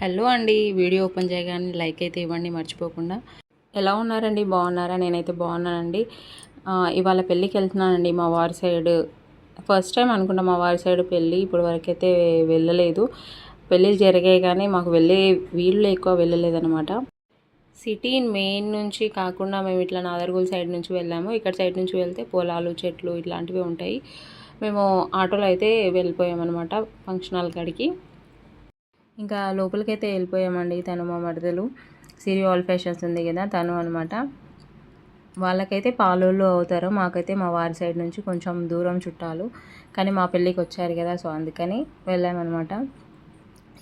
Hello అండి video open చేయగానే like అయితే ఇవ్వండి మర్చిపోకుండా. ఎలా ఉన్నారండి? బాగున్నారా? నేనైతే బాగున్నానండి. ఇవాళ పెళ్ళికి వెళ్తున్నానండి మా వారి సైడ్. ఫస్ట్ టైం అనుకుంటా మా వారి సైడ్ పెళ్ళి ఇప్పుడు వరకైతే వెళ్ళలేదు. పెళ్ళి జరిగాయి కానీ మాకు వెళ్ళే వీళ్ళు ఎక్కువ వెళ్ళలేదన్నమాట. సిటీ మెయిన్ నుంచి కాకుండా మేము ఇట్లా నాదర్గూల్ సైడ్ నుంచి వెళ్ళాము. ఇక్కడ సైడ్ నుంచి వెళ్తే పొలాలు చెట్లు ఇట్లాంటివి ఉంటాయి. మేము ఆటోలో అయితే వెళ్ళిపోయామన్నమాట ఫంక్షన్ హాల్ కాడికి. ఇంకా లోపలికైతే వెళ్ళిపోయామండి తను మా మరదలు. సిరి ఆల్ ఫ్యాషన్స్ ఉంది కదా తను అనమాట వాళ్ళకైతే పాలోళ్ళు అవుతారు. మాకైతే మా వారి సైడ్ నుంచి కొంచెం దూరం చుట్టాలు. కానీ మా పెళ్ళికి వచ్చారు కదా సో అందుకని వెళ్ళామన్నమాట.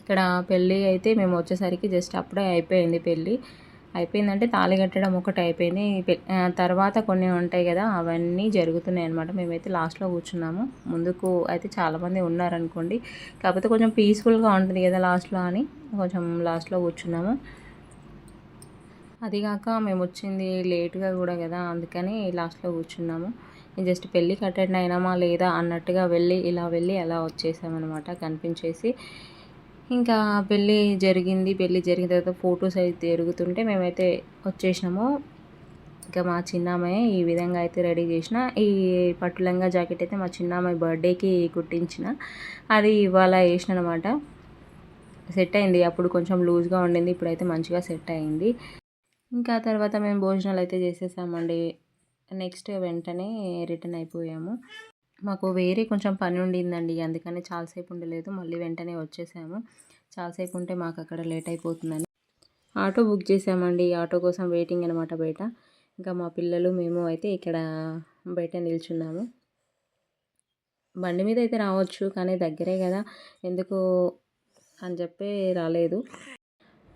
ఇక్కడ పెళ్ళి అయితే మేము వచ్చేసరికి జస్ట్ అప్పుడే అయిపోయింది పెళ్ళి. అయిపోయిందంటే తాళి కట్టడం ఒకటి అయిపోయింది. పె- తర్వాత కొన్ని ఉంటాయి కదా అవన్నీ జరుగుతున్నాయి అనమాట మేమైతే లాస్ట్లో కూర్చున్నాము. ముందుకు అయితే చాలామంది ఉన్నారనుకోండి. కాకపోతే కొంచెం పీస్ఫుల్గా ఉంటుంది కదా లాస్ట్లో అని కొంచెం లాస్ట్లో కూర్చున్నాము. అదిగాక మేము వచ్చింది లేట్గా కూడా కదా అందుకని లాస్ట్లో కూర్చున్నాము. జస్ట్ పెళ్ళికి అటెండ్ అయినామా లేదా అన్నట్టుగా వెళ్ళి ఇలా వెళ్ళి అలా వచ్చేసామన్నమాట కనిపించేసి. ఇంకా పెళ్ళి జరిగింది. పెళ్ళి జరిగిన తర్వాత ఫొటోస్ అయితే జరుగుతుంటే మేమైతే వచ్చేసినాము. ఇంకా మా చిన్నమ్మాయి ఈ విధంగా అయితే రెడీ చేసిన. ఈ పట్టు లంగా జాకెట్ అయితే మా చిన్నమ్మాయి బర్త్డేకి కుట్టించిన. అది ఇవాళ వేసిన అనమాట సెట్ అయింది. అప్పుడు కొంచెం లూజ్గా ఉండింది. ఇప్పుడైతే మంచిగా సెట్ అయింది. ఇంకా తర్వాత మేము భోజనాలు అయితే చేసేసామండి. నెక్స్ట్ వెంటనే రిటర్న్ అయిపోయాము. మాకు వేరే కొంచెం పని ఉండిందండి. అందుకని చాలాసేపు ఉండలేదు. మళ్ళీ వెంటనే వచ్చేసాము. చాలాసేపు ఉంటే మాకు అక్కడ లేట్ అయిపోతుందని. ఆటో బుక్ చేసామండి. ఆటో కోసం వెయిటింగ్ అనమాట బయట. ఇంకా మా పిల్లలు మేము అయితే ఇక్కడ బయట నిల్చున్నాము. బండి మీద అయితే రావచ్చు కానీ దగ్గరే కదా. ఎందుకు అని చెప్పి రాలేదు.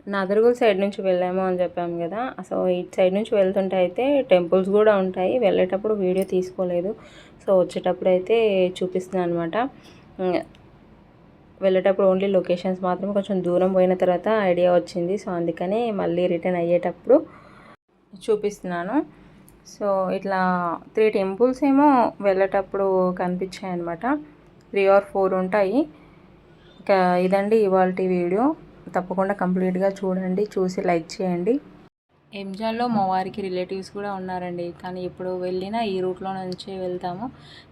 నాదర్గూల్ సైడ్ నుంచి వెళ్ళాము అని చెప్పాము కదా. సో ఇటు సైడ్ నుంచి వెళ్తుంటే అయితే టెంపుల్స్ కూడా ఉంటాయి. వెళ్ళేటప్పుడు వీడియో తీసుకోలేదు. సో వచ్చేటప్పుడు అయితే చూపిస్తున్నాను అనమాట వెళ్ళేటప్పుడు ఓన్లీ లొకేషన్స్ మాత్రం కొంచెం దూరం పోయిన తర్వాత ఐడియా వచ్చింది. సో అందుకని మళ్ళీ రిటర్న్ అయ్యేటప్పుడు చూపిస్తున్నాను. సో ఇట్లా త్రీ టెంపుల్స్ ఏమో వెళ్ళేటప్పుడు కనిపించాయి అనమాట త్రీ ఆర్ ఫోర్ ఉంటాయి. ఇంకా ఇదండి ఇవాళ వీడియో. తప్పకుండా కంప్లీట్గా చూడండి చూసి లైక్ చేయండి. ఎంజాన్లో మా వారికి రిలేటివ్స్ కూడా ఉన్నారండి. కానీ ఇప్పుడు వెళ్ళినా ఈ రూట్లో నుంచే వెళ్తాము.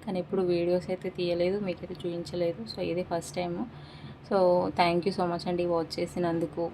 కానీ ఇప్పుడు వీడియోస్ అయితే తీయలేదు మీకైతే చూపించలేదు సో ఇది first time. So thank you so much అండి వాచ్ చేసినందుకు.